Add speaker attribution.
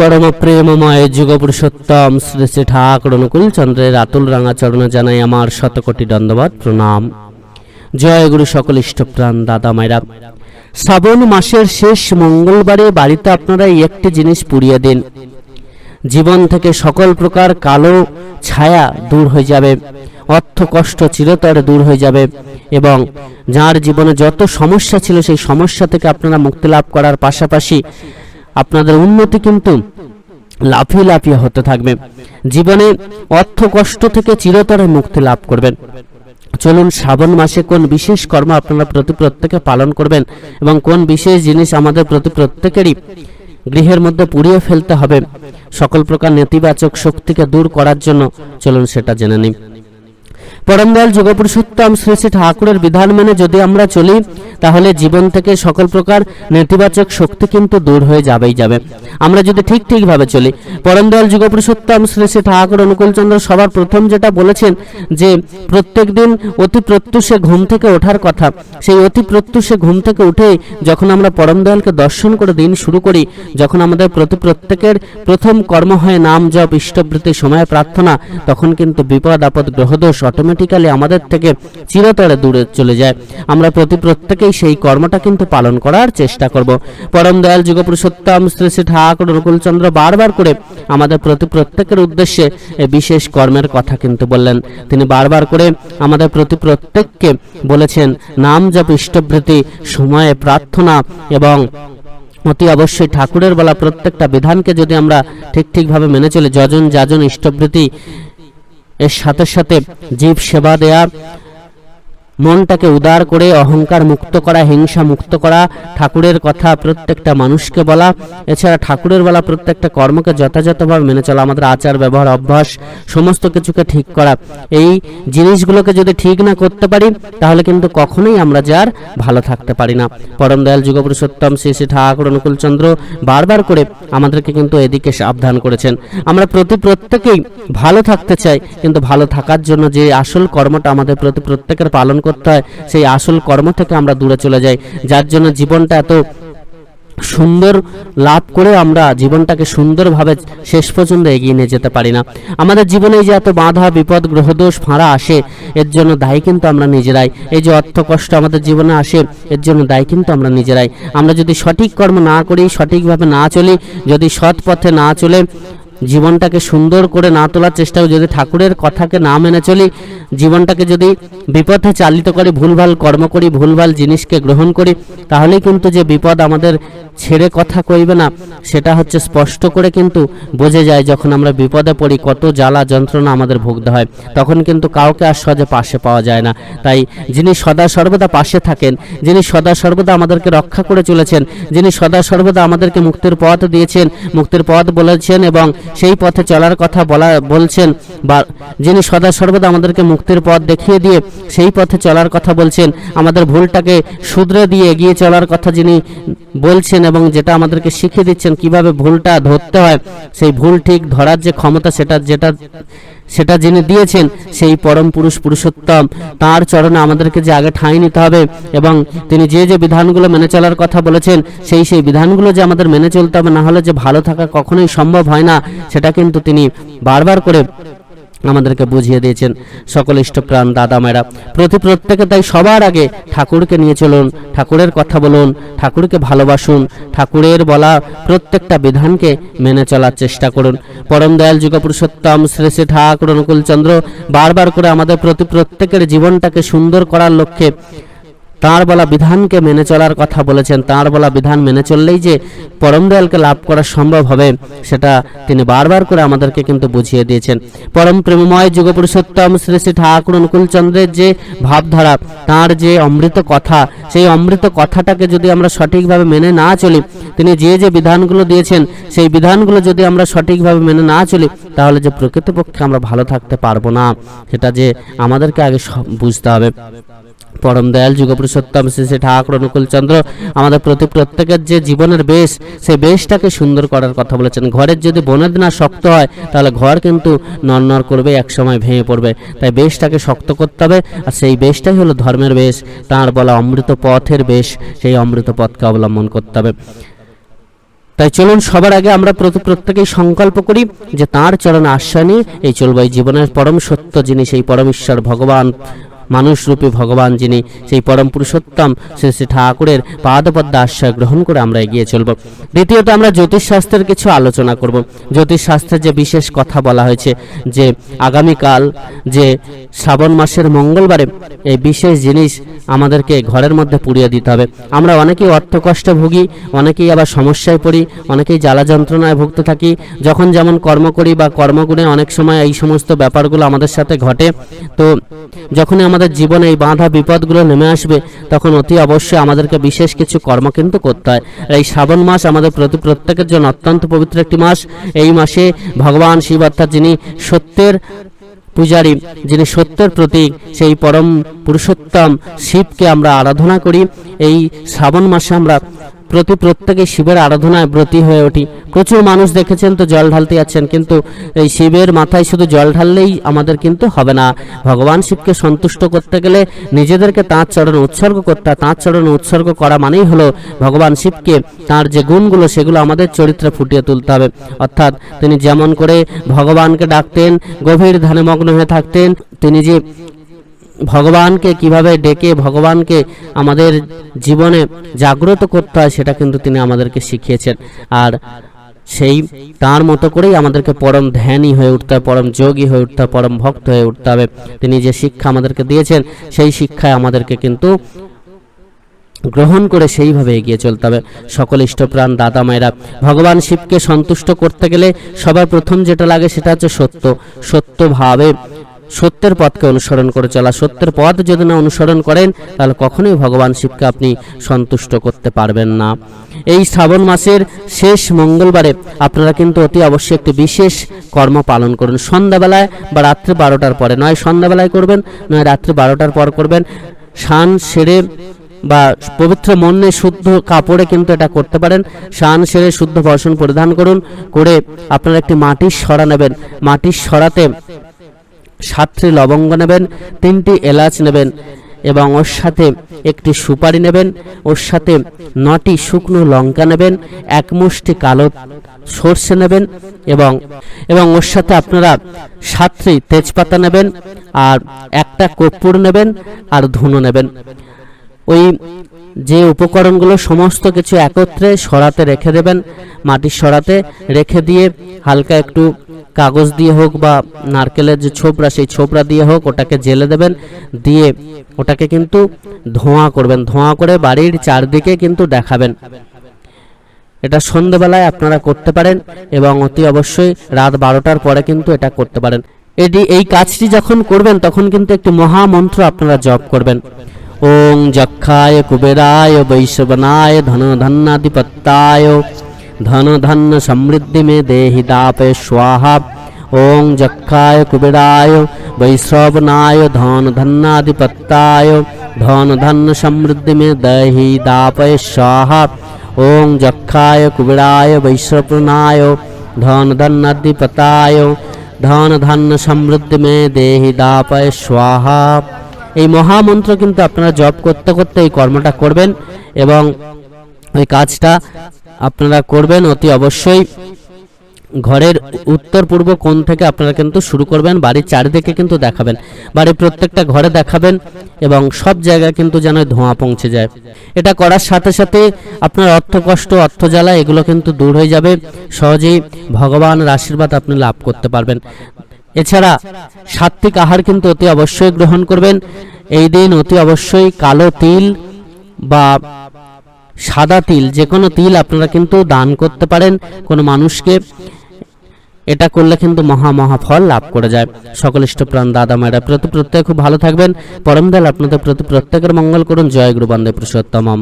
Speaker 1: পরম প্রেমময় যুগপুরুষোত্তম শ্রী শ্রী ঠাকুর অনুকূল চন্দ্রের আতুল রাঙা চরণে জানাই আমার শতকোটি দণ্ডবাদ প্রণাম। জয় গুরু সকল ইষ্টপ্রাণ, দাদা মায়েরা। শ্রাবণ মাসের শেষ মঙ্গলবারে বাড়িতে আপনারা একটি জিনিস পুড়িয়ে দিন। জীবন থেকে সকল প্রকার কালো ছায়া দূর হয়ে যাবে, অর্থ কষ্ট চিরতরে দূর হয়ে যাবে এবং যার জীবনে যত সমস্যা ছিল সেই সমস্যা থেকে আপনারা মুক্তি লাভ করার পাশাপাশি আপনাদের উন্নতি কিন্তু লাফিয়ে লাফিয়ে হতে থাকবে। জীবনে অর্থ কষ্ট থেকে চিরতরে মুক্তি লাভ করবেন। চলুন শ্রাবণ মাসে কোন বিশেষ কর্ম আপনারা প্রতি প্রত্যেকে পালন করবেন এবং কোন বিশেষ জিনিস আমাদের প্রতি প্রত্যেকেরই গৃহের মধ্যে পুড়িয়ে ফেলতে হবে। সকল প্রকার নেতিবাচক শক্তিকে দূর করার জন্য চলুন সেটা জেনে নিই। পরমদয়াল যোগপুরুষোত্তম শ্রী শ্রী ঠাকুরের বিধান মেনে যদি আমরা চলি, তাহলে জীবন থেকে সকল প্রকার নেতিবাচক শক্তি কিন্তু দূর হয়ে যাবেই যাবে। আমরা যদি ঠিক ঠিকভাবে চলি, পরমদয়াল যুগপুরুষোত্তম শ্রী শ্রী ঠাকুর অনুকূলচন্দ্র সবার প্রথম যেটা বলেছেন যে, প্রত্যেক দিন অতি প্রত্যুষে ঘুম থেকে ওঠার কথা। সেই অতি প্রত্যুষে ঘুম থেকে উঠে যখন আমরা পরমদয়ালকে দর্শন করে দিন শুরু করি, যখন আমাদের প্রতি প্রত্যেকের প্রথম কর্ম হয় নাম জপ, ইষ্টবৃত্তি, সময় প্রার্থনা, তখন কিন্তু বিপদ, আপদ, গ্রহদোষ অটোমেটিক্যালি আমাদের থেকে চিরতরে দূরে চলে যায়। আমরা প্রতি প্রত্যেকেই সেই কর্মটা কিন্তু পালন করার চেষ্টা করব। পরম দয়াল যুগপুরুষোত্তম শ্রী শ্রী ঠাকুর অনুকূলচন্দ্র বারবার করে আমাদের প্রতি প্রত্যেকের উদ্দেশ্যে বিশেষ কর্মের কথা কিন্তু বললেন। তিনি বারবার করে আমাদের প্রতি প্রত্যেককে বলেছেন, নাম জপ ইষ্টবৃত্তি সময়ে প্রার্থনা এবং অতি অবশ্যই ঠাকুরের বলা প্রত্যেকটা বিধানকে যদি আমরা ঠিক ঠিকভাবে মেনে চলি, যজন যাজন ইষ্টবৃত্তি এর সাথে সাথে জীব সেবা দেয়া মনটাকে উদার করে, অহংকার মুক্ত করা, হিংসা মুক্ত করা, ঠাকুরের কথা প্রত্যেকটা মানুষকে বলা। এছাড়া ঠাকুরের বলা প্রত্যেকটা কর্মকে যথাযথভাবে মেনে চলা, আমাদের আচার, ব্যবহার, অভ্যাস, সমস্ত কিছুকে ঠিক করা। এই জিনিসগুলোকে যদি ঠিক না করতে পারি, তাহলে কিন্তু কখনোই আমরা যার ভালো থাকতে পারি না। পরম দয়াল যুগপুরুষোত্তম শ্রী শ্রী ঠাকুর অনুকূলচন্দ্র বারবার করে আমাদেরকে কিন্তু এদিকে সাবধান করেছেন। আমরা প্রতি প্রত্যেকেই ভালো থাকতে চাই, কিন্তু ভালো থাকার জন্য যে আসল কর্মটা আমাদের প্রতি প্রত্যেকের পালন হয় সেই আসল কর্ম থেকে আমরা দূরে চলে যাই, যার জন্য জীবনটা এত সুন্দর লাভ করে আমরা জীবনটাকে সুন্দরভাবে শেষ পর্যন্ত এগিয়ে নিয়ে যেতে পারি না। আমাদের জীবনে যে এত বাধা, বিপদ, গ্রহদোষ, ফাঁড়া আসে, এর জন্য দায়ী কিন্তু আমরা নিজেরাই। এই যে অর্থ কষ্ট আমাদের জীবনে আসে, এর জন্য দায়ী কিন্তু আমরা নিজেরাই। আমরা যদি সঠিক কর্ম না করি, সঠিকভাবে না চলি, যদি সৎ পথে না চলে জীবনটাকে সুন্দর করে না তোলার চেষ্টা যদি ঠাকুরের কথাকে না মেনে চলি, জীবনটাকে যদি বিপথে চালিত করি, ভুলভাল কর্ম করি, ভুলভাল জিনিসকে গ্রহণ করি, তাহলেই কিন্তু যে বিপদ আমাদের ছেড়ে কথা কইবে না, সেটা হচ্ছে স্পষ্ট করে কিন্তু বোঝে যায় যখন আমরা বিপদে পড়ি, কত জ্বালা যন্ত্রণা আমাদের ভুগতে হয়, তখন কিন্তু কাউকে আর সহজে পাশে পাওয়া যায় না। তাই যিনি সদা সর্বদা পাশে থাকেন, যিনি সদা সর্বদা আমাদেরকে রক্ষা করে চলেছেন, যিনি সদা সর্বদা আমাদেরকে মুক্তির পথ দিয়েছেন, মুক্তির পথ বলেছেন এবং সেই পথে চলার কথা বলা, বলছেন বা যিনি সদা সর্বদা আমাদেরকে মুক্তির পথ দেখিয়ে দিয়ে সেই পথে চলার কথা বলছেন, আমাদের ভুলটাকে শুধরে দিয়ে এগিয়ে চলার কথা যিনি বলছেন এবং যেটা আমাদেরকে শিখিয়ে দিচ্ছেন কীভাবে ভুলটা ধরতে হয়, সেই ভুল ঠিক ধরার যে ক্ষমতা সেটা যেটা, সেটা যিনি দিয়েছেন, সেই পরম পুরুষ পুরুষোত্তম। তার চরণে আমাদেরকে যে আগে ঠাঁই নিতে হবে এবং তিনি যে যে বিধানগুলো মেনে চলার কথা বলেছেন, সেই সেই বিধানগুলো যে আমাদের মেনে চলতে হবে, না হলে যে ভালো থাকা কখনোই সম্ভব হয় না, সেটা কিন্তু তিনি বারবার করে আমাদেরকে বুঝিয়ে দিয়েছেন সকল ইষ্টপ্রাণ দাদা মায়েরা প্রতি প্রত্যেকে তাই সবার আগে ঠাকুরকে নিয়ে চলুন, ঠাকুরের কথা বলুন, ঠাকুরকে ভালোবাসুন, ঠাকুরের বলা প্রত্যেকটা বিধানকে মেনে চলার চেষ্টা করুন। পরম দয়াল যুগপুরুষোত্তম শ্রী শ্রী ঠাকুর অনুকূলচন্দ্র বারবার করে আমাদের প্রতি প্রত্যেকের জীবনটাকে সুন্দর করার লক্ষ্যে তাঁর বলা বিধানকে মেনে চলার কথা বলেছেন। তাঁর বলা বিধান মেনে চললেই যে পরম দয়ালকে লাভ করা সম্ভব হবে, সেটা তিনি বারবার করে আমাদেরকে কিন্তু বুঝিয়ে দিয়েছেন। পরম প্রেমময় যুগপুরুষোত্তম শ্রী শ্রী ঠাকুর অনুকূলচন্দ্রের যে ভাবধারা, তাঁর যে অমৃত কথা, সেই অমৃত কথাটাকে যদি আমরা সঠিকভাবে মেনে না চলি, তিনি যে যে বিধানগুলো দিয়েছেন, সেই বিধানগুলো যদি আমরা সঠিকভাবে মেনে না চলি, তাহলে যে প্রকৃতপক্ষে আমরা ভালো থাকতে পারব না। সেটা যে আমাদেরকে আগে বুঝতে হবে। পরম দয়াল যুগপুরুষোত্তম শ্রী শ্রী ঠাকুর অনুকূলচন্দ্র আমাদের প্রতি প্রত্যেকের যে জীবনের বেশ, সেই বেশটাকে সুন্দর করার কথা বলেছেন। ঘরের যদি বনের না শক্ত হয়, তাহলে ঘর কিন্তু নড়নড় করবে এক সময় ভেঙে পড়বে। তাই বেশটাকে শক্ত করতে হবে, আর সেই বেশটাই হলো ধর্মের বেশ। তার বলা অমৃত পথের বেশ, সেই অমৃত পথকে অবলম্বন করতে হবে। তাই চলুন সবার আগে আমরা প্রতি প্রত্যেকেই সংকল্প করি যে তার চরণে আশ্রয় নিয়ে এই চলবো এই জীবনের পরম সত্য যিনি সেই পরম ঈশ্বর ভগবান মানুষরূপী ভগবান যিনি সেই পরম পুরুষোত্তম শ্রী শ্রী ঠাকুরের পাদপদ্ম আশ্রয় গ্রহণ করে আমরা এগিয়ে চলব। দ্বিতীয়ত আমরা জ্যোতিষশাস্ত্রের কিছু আলোচনা করব। জ্যোতিষশাস্ত্রের যে বিশেষ কথা বলা হয়েছে যে আগামীকাল যে শ্রাবণ মাসের মঙ্গলবারে এই বিশেষ জিনিস আমাদেরকে ঘরের মধ্যে পুড়িয়ে দিতে হবে। আমরা অনেকেই অর্থ কষ্টে ভুগি, অনেকেই আবার সমস্যায় পড়ি, অনেকেই জ্বালা যন্ত্রণায় ভুগতে থাকি। যখন যেমন কর্ম করি বা কর্মগুণে অনেক সময় এই সমস্ত ব্যাপারগুলো আমাদের সাথে ঘটে, তো যখনই আমাদের জীবনে এই বাধা বিপদগুলো নেমে আসবে, তখন অতি অবশ্যই আমাদেরকে বিশেষ কিছু কর্ম কিন্তু করতে হয়। এই শ্রাবণ মাস আমাদের প্রতি প্রত্যেকের জন্য অত্যন্ত পবিত্র একটি মাস। এই মাসে ভগবান শিব অর্থাৎ যিনি সত্যের পূজারী, যিনি সত্যের প্রতীক, সেই পরম পুরুষোত্তম শিবকে আমরা আরাধনা করি। এই শ্রাবণ মাসে আমরা প্রতি প্রত্যেকে শিবের আরাধনায় ব্রতী হয়ে উঠি প্রচুর মানুষ দেখেছেন তো জল ঢালতে যাচ্ছেন, কিন্তু এই শিবের মাথায় শুধু জল ঢাললেই আমাদের কিন্তু হবে না। ভগবান শিবকে সন্তুষ্ট করতে গেলে নিজেদেরকে তাঁর চরণে উৎসর্গ করতে তাঁর চরণে উৎসর্গ করা মানেই হলো ভগবান শিবকে তার যে গুণগুলো সেগুলো আমাদের চরিত্রে ফুটিয়ে তুলতে হবে। অর্থাৎ তিনি যেমন করে ভগবানকে ডাকতেন, গভীর ধ্যানে মগ্ন হয়ে থাকতেন, তিনি যে ভগবানকে কীভাবে ডেকে ভগবানকে আমাদের জীবনে জাগ্রত করতে হয় সেটা কিন্তু তিনি আমাদেরকে শিখিয়েছেন। আর সেই, তার মতো করেই আমাদেরকে পরম ধ্যানী হয়ে উঠতে হবে পরম যোগী হয়ে উঠতে হবে পরম ভক্ত হয়ে উঠতে হবে। তিনি যে শিক্ষা আমাদেরকে দিয়েছেন, সেই শিক্ষায় আমাদেরকে কিন্তু গ্রহণ করে সেইভাবে এগিয়ে চলতে হবে। সকল ইষ্টপ্রাণ দাদা মায়েরা, ভগবান শিবকে সন্তুষ্ট করতে গেলে সবার প্রথম যেটা লাগে সেটা হচ্ছে সত্য। সত্যভাবে সত্যের পথকে অনুসরণ করে চলা সত্যের পথ যদি না অনুসরণ করেন, তাহলে কখনোই ভগবান শিবকে আপনি সন্তুষ্ট করতে পারবেন না। এই শ্রাবণ মাসের শেষ মঙ্গলবারে আপনারা কিন্তু অতি অবশ্যই একটি বিশেষ কর্ম পালন করুন। সন্ধ্যাবেলায় বা রাত্রে বারোটার পরে নয়, সন্ধ্যাবেলায় করবেন, নয়, রাত্রে বারোটার পর করবেন। শান সেরে বা পবিত্র মনে শুদ্ধ কাপড়ে কিন্তু এটা করতে পারেন। শান সেরে শুদ্ধ বসন পরিধান করুন, করে আপনারা একটি মাটির সরা নেবেন। মাটির সরাতে সাতটি লবঙ্গ নেবেন, তিনটি এলাচ নেবেন এবং ওর সাথে একটি সুপারি নেবেন, ওর সাথে নটি শুকনো লঙ্কা নেবেন, এক মুষ্টি কালো সর্ষে নেবেন এবং এবং ওর সাথে আপনারা সাতটি তেজপাতা নেবেন আর একটা কর্পূর নেবেন আর ধুনো নেবেন। ওই যে উপকরণগুলো সমস্ত কিছু একত্রে সরাতে রেখে দেবেন মাটির সরাতে রেখে দিয়ে হালকা একটু কাগজ দিয়ে হোক বা নারকেলের যে ছোবরা সেই ছোবরা দিয়ে হোক ওটাকে জেলে দেবেন, দিয়ে ওটাকে কিন্তু ধোঁয়া করবেন। ধোঁয়া করে বাড়ির চারদিকে কিন্তু দেখাবেন। এটা সন্ধেবেলায় আপনারা করতে পারেন এবং অতি অবশ্যই রাত বারোটার পরে কিন্তু এটা করতে পারেন। এটি, এই কাজটি যখন করবেন, তখন কিন্তু একটি মহামন্ত্র আপনারা জপ করবেন। ওং যক্ষায় কুবেরায় বৈশ্বনায় ধন ধন্নাধিপত্তায় ধন ধন্য সমৃদ্ধি মে দেহি দাপে স্বাহা ওং যক্ষায় কুবেরায় বৈশ্রবনায় ধন ধন্নাধিপত্তায় ধন ধন্য সমৃদ্ধি মে দেহি দাপে স্বাহা ওং যক্ষায় কুবেরায় বৈশ্রবনায় ধন ধন্নাধিপতায় ধন ধান্য সমৃদ্ধি মে দেহি দাপয় স্বাহা এই মহামন্ত্র কিন্তু আপনারা জপ করতে করতে এই কর্মটা করবেন এবং ওই কাজটা আপনারা করবেন, অতি অবশ্যই ঘরের উত্তর পূর্ব কোণ থেকে আপনারা কিন্তু শুরু করবেন, বাড়ির চারিদিকে কিন্তু দেখাবেন। বাড়ির প্রত্যেকটা ঘরে দেখাবেন এবং সব জায়গায় কিন্তু যেন ধোঁয়া পৌঁছে যায়। এটা করার সাথে সাথে আপনার অর্থ কষ্ট, অর্থ জ্বালা এগুলো কিন্তু দূর হয়ে যাবে। সহজেই ভগবানের আশীর্বাদ আপনি লাভ করতে পারবেন। এছাড়া সাত্বিক আহার কিন্তু অতি অবশ্যই গ্রহণ করবেন। এই দিন অতি অবশ্যই কালো তিল বা সাদা তিল, যে কোনো তিল আপনারা কিন্তু দান করতে পারেন। কোনো মানুষকে এটা করলে কিন্তু মহা মহা ফল লাভ করে যায়। সকল ইষ্টপ্রাণ দাদা মায়েরা প্রতি প্রত্যেক খুব ভালো থাকবেন। পরম দয়াল আপনাদের প্রতি প্রত্যেকের মঙ্গল করুন। জয় গুরু বন্দে পুরুষোত্তমম